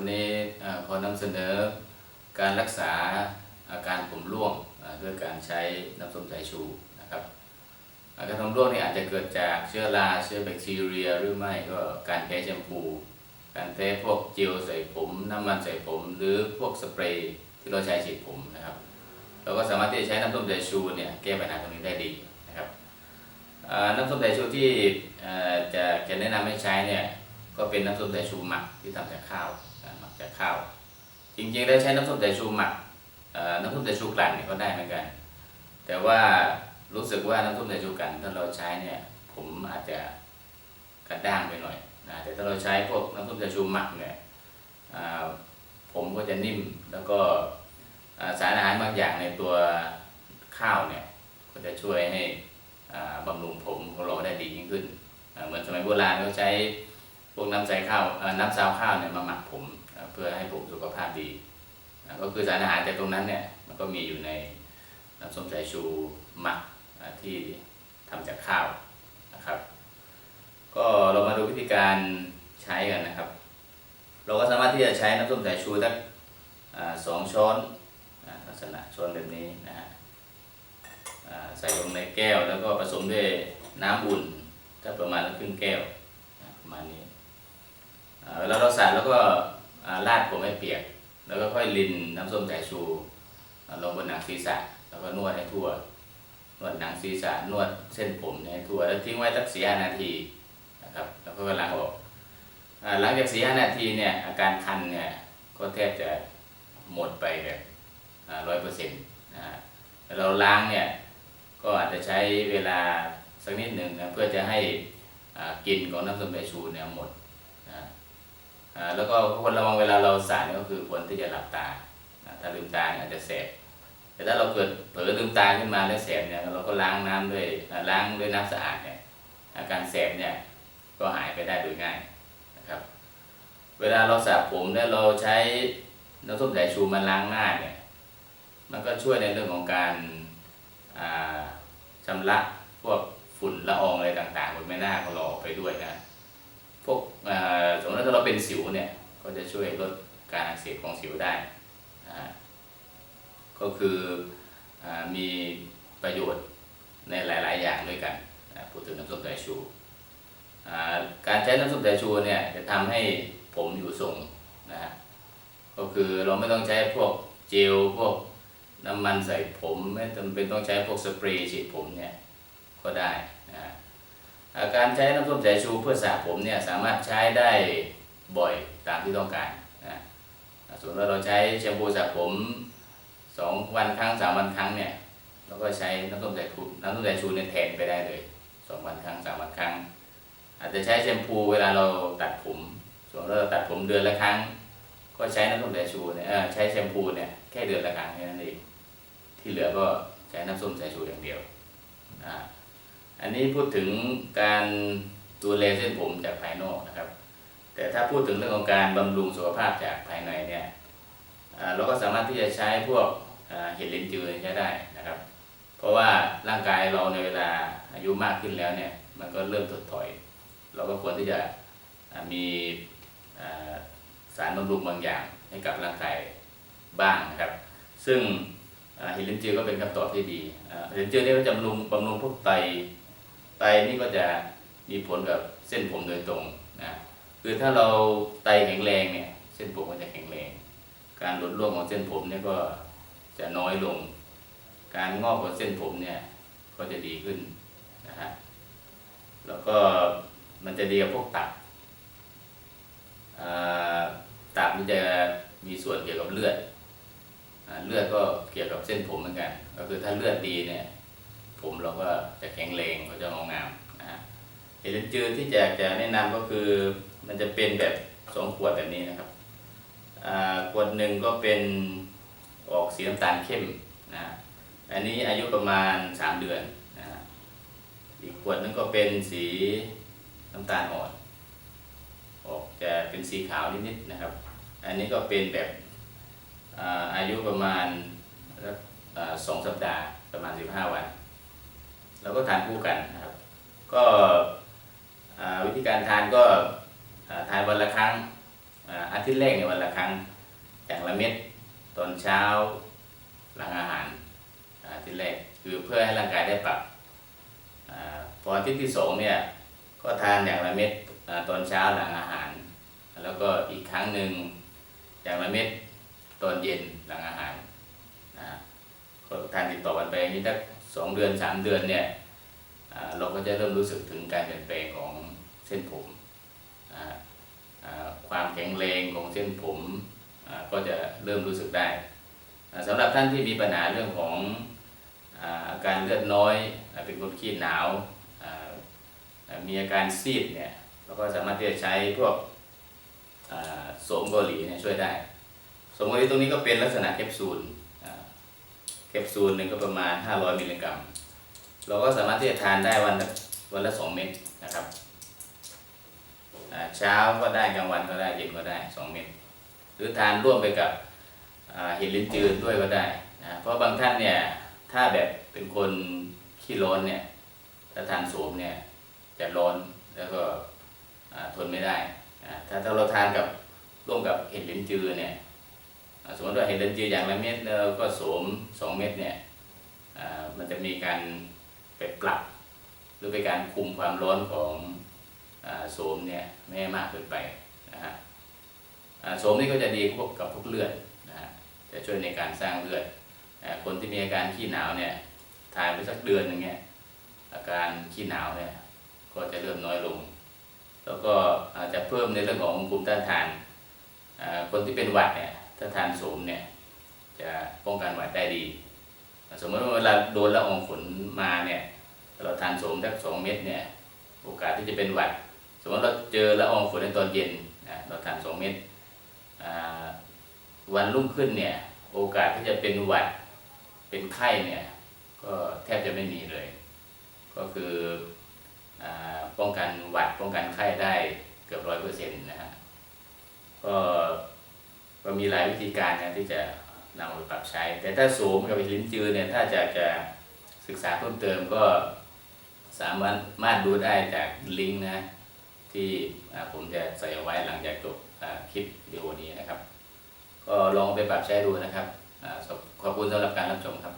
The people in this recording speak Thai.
วันนี้ขอนำเสนอการรักษาอาการผมร่วงด้วยการใช้น้ำส้มสายชูนะครับอาการผมร่วงนี่อาจจะเกิดจากเชื้อราเชื้อแบคทีเรียหรือไม่ก็การแพ้แชมพู การแพ้พวกเจลใส่ผมน้ำมันใส่ผม หรือพวกสเปรย์ที่เราใช้ฉีดผมนะครับ เราก็สามารถที่จะใช้น้ำส้มสายชูเนี่ยแก้ปัญหาตรงนี้ได้ดีนะครับน้ำส้มสายชูที่จะจะแนะนำให้ใช้เนี่ย ก็เป็นน้ำส้มสายชูหมักที่ทำจากข้าวหมักจากข้าว จริงๆแล้ใช้น้ำส้มสายชูหมักน้ำส้มสายชูกลั่นเนี่ยก็ได้เหมือนกัน แต่ว่ารู้สึกว่าน้ำส้มสายชูกลั่นถ้าเราใช้เนี่ยผมอาจจะกระด้างไปหน่อยนะแต่ถ้าเราใช้พวกน้ำส้มสายชูหมักเนี่ยผมก็จะนิ่มแล้วก็สารอาหารบางอย่างในตัวข้าวเนี่ยก็จะช่วยให้บำรุงผมของเราได้ดียิ่งขึ้น เหมือนสมัยโบราณเขาใช้ วกน้ำใสข้าวน้ำซาวข้าวเนี่ยมาหมักผมเพื่อให้ผมสุขภาพดี ก็คือสารอาหารจากตรงนั้นเนี่ยมันก็มีอยู่ในน้ำส้มสายชูหมักที่ทำจากข้าวนะครับ ก็เรามาดูวิธีการใช้กันนะครับ เราก็สามารถที่จะใช้น้ำส้มสายชูสักสองช้อนลักษณะช้อนแบบนี้นะฮะใส่ลงในแก้วแล้วก็ผสมด้วยน้ำอุ่นก็ประมาณครึ่งแก้วประมาณนี้ เวลาเราใส่แล้วก็อ่าราดผมให้เปียก แล้วก็ค่อยลินน้ำส้มสายชูลงบนหนังศีรษะ แล้วก็นวดให้ทั่วนวดหนังศีรษะนวดเส้นผมให้ทั่วแล้วทิ้งไว้สักสี่ห้านาทีนะครับแล้วก็ล้างออกหลังจากสี่ห้านาทีเนี่ยอาการคันเนี่ยก็แทบจะหมดไปแบบร้อยเปอร์เซ็นต์นะฮะแต่เราล้างเนี่ยก็อาจจะใช้เวลาสักนิดหนึ่งนะเพื่อจะให้กลิ่นของน้ำส้มสายชูเนี่ยหมดนะ แล้วก็คนระวังเวลาเราสระนี่ก็คือควรที่จะหลับตา ถ้าลืมตาอาจจะแสบ แต่ถ้าเราเกิดเผลอลืมตาขึ้นมาแล้วแสบเนี่ยเราก็ล้างน้ำด้วยล้างด้วยน้ำสะอาดเนี่ยอาการแสบเนี่ยก็หายไปได้โดยง่ายนะครับ เวลาเราสระผมแล้วเราใช้น้ำส้มสายชูมาล้างหน้าเนี่ยมันก็ช่วยในเรื่องของการอ่าชำระพวกฝุ่นละอองอะไรต่างๆบนใบหน้าของเราออกไปด้วยนะ พวกสมมติถ้าเราเป็นสิวเนี่ยก็จะช่วยลดการอักเสบของสิวได้นะฮะก็คืออมีประโยชน์ในหลาย ๆ อย่างด้วยกันนะพูดถึงน้ำส้มสายชูการใช้น้ำส้มสายชูเนี่ยจะทำให้ผมอยู่ทรงนะฮะก็คือเราไม่ต้องใช้พวกเจลพวกน้ำมันใส่ผม ไม่จำเป็นต้องใช้พวกสเปรย์ฉีดผมเนี่ยก็ได้นะฮะ การใช้น้ำส้มสายชูเพื่อสระผมเนี่ยสามารถใช้ได้บ่อยตามที่ต้องการนะส่วนเราเราใช้แชมพูสระผมสองวันครั้งสามวันครั้งเนี่ยเราก็ใช้น้ำส้มสายชูน้ำส้มสายชูเนี่ยแทนไปได้เลยสองวันครั้งสามวันครั้ง อาจจะใช้แชมพูเวลาเราตัดผม ส่วนเราตัดผมเดือนละครั้ง ก็ใช้น้ำส้มสายชูเนี่ยใช้แชมพูเนี่ยแค่เดือนละครั้งแค่นั้นเองที่เหลือก็ใช้น้ำส้มสายชูอย่างเดียวอ่า อันนี้พูดถึงการดูแลเส้นผมจากภายนอกนะครับ แต่ถ้าพูดถึงเรื่องของการบำรุงสุขภาพจากภายในเนี่ยเราก็สามารถที่จะใช้พวกเห็ดลินจือใช้ได้นะครับ เพราะว่าร่างกายเราในเวลาอายุมากขึ้นแล้วเนี่ยมันก็เริ่มถดถอย เราก็ควรที่จะมีสารบำรุงบางอย่างให้กับร่างกายบ้างนะครับ ซึ่งเห็ดลิ้นจือก็เป็นคำตอบที่ดีเห็ดลิ้นจือนี่ก็จะบำรุงบำรุงพวกไต ไตนี่ก็จะมีผลกับเส้นผมโดยตรงนะคือถ้าเราไตแข็งแรงเนี่ยเส้นผมก็จะแข็งแรง การหลุดร่วงของเส้นผมเนี่ยก็จะน้อยลง การงอกของเส้นผมเนี่ยก็จะดีขึ้นนะฮะแล้วก็มันจะดีกับพวกตับอ่าตับมันจะมีส่วนเกี่ยวกับเลือดเลือดก็เกี่ยวกับเส้นผมเหมือนกัน ก็คือถ้าเลือดดีเนี่ย ผมเราก็จะแข็งแรงก็จะงอกงามนะฮะเห็ดลินจือที่จะจะแนะนำก็คือมันจะเป็นแบบสองขวดแบบนี้นะครับอ่าขวดหนึ่งก็เป็นออกสีน้ำตาลเข้มนะอันนี้อายุประมาณสามเดือนนะฮะอีกขวดนึงก็เป็นสีน้ำตาลอ่อนออกจะเป็นสีขาวนิดๆนะครับ อันนี้ก็เป็นแบบอาอายุประมาณสองสัปดาห์ประมาณ 15 วัน แล้วก็ทานคู่กันนะครับ ก็วิธีการทานก็ทานวันละครั้งอาทิตย์แรกเนี่ยวันละครั้งอย่างละเม็ดตอนเช้าหลังอาหารอาที่แรกคือเพื่อให้ร่างกายได้ปรับอพออาทิตย์ที่สองเนี่ยก็ทานอย่างละเม็ดอตอนเช้าหลังอาหาร แล้วก็อีกครั้งหนึ่งอย่างละเม็ดตอนเย็นหลังอาหารนะก็ทานติดต่อกันไปอย่างนี้ถ้า สองเดือนสามเดือนเนี่ยเราก็จะเริ่มรู้สึกถึงการเปลี่ยนแปลงของเส้นผมความแข็งแรงของเส้นผมก็จะเริ่มรู้สึกได้สำหรับท่านที่มีปัญหาเรื่องของอาการเลือดน้อยเป็นคนขี้หนาวมีอาการซีดเนี่ยเราก็สามารถที่จะใช้พวกโสมเกาหลีเนี่ยช่วยได้โสมเกาหลีตรงนี้ก็เป็นลักษณะแคปซูล ปซูลหนึ่งก็ประมาณ 500 มิลลิกรัม เราก็สามารถที่จะทานได้วันละวันละ 2 เม็ดนะครับ เช้าก็ได้กลางวันก็ได้เย็นก็ได้ 2 เม็ด หรือทานร่วมไปกับเห็ดลิ้นจืดด้วยก็ได้นะเพราะบางท่านเนี่ยถ้าแบบเป็นคนขี้ร้อนเนี่ยถ้าทานโสมเนี่ยจะร้อนแล้วก็ทนไม่ได้ ถ้าถ้าเราทานกับร่วมกับเห็ดลิ้นจือเนี่ย สมมติว่าเห็ดลิ้นจืออย่างละเม็ดแล้วก็โสมสองเม็ดเนี่ยมันจะมีการไปปรับหรือไปการคุมความร้อนของอ่าโสมเนี่ยไม่ให้มากเกินไปนะฮะโสมนี่ก็จะดีพวกกับพวกเลือดนะฮะจะช่วยในการสร้างเลือดคนที่มีอาการขี้หนาวเนี่ยทานไปสักเดือนหนึงเนี่ยอาการขี้หนาวเนี่ยก็จะเริ่มน้อยลง แล้วก็อาจจะเพิ่มในเรื่องของภูมิต้านทานคนที่เป็นหวัดเนี่ย ถ้าทานโสมเนี่ย จะป้องกันหวัดได้ดี สมมติว่าเวลาโดนละอองฝนมาเนี่ยเราทานโสมสักสองเม็ดเนี่ยโอกาสที่จะเป็นหวัด สมมติเราเจอละอองฝนในตอนเย็นนะเราทานสองเม็ดวันรุ่งขึ้นเนี่ยโอกาสที่จะเป็นหวัดเป็นไข้เนี่ยก็แทบจะไม่มีเลย ก็คืออป้องกันหวัดป้องกันไข้ได้เกือบร้อยเปอร์เซ็นต์นะฮะก็ ก็มีหลายวิธีการนะที่จะนำไปปรับใช้ แต่ถ้าสูมกับลิ้นจืดเนี่ยถ้าจะจะศึกษาเพิ่มเติมก็สามารถมาดูได้จากลิงก์นะที่ผมจะใส่เอาไว้หลังจากจบคลิปวิดีโอนี้นะครับ ก็ลองไปปรับใช้ดูนะครับขอบคุณสำหรับการรับชมครับ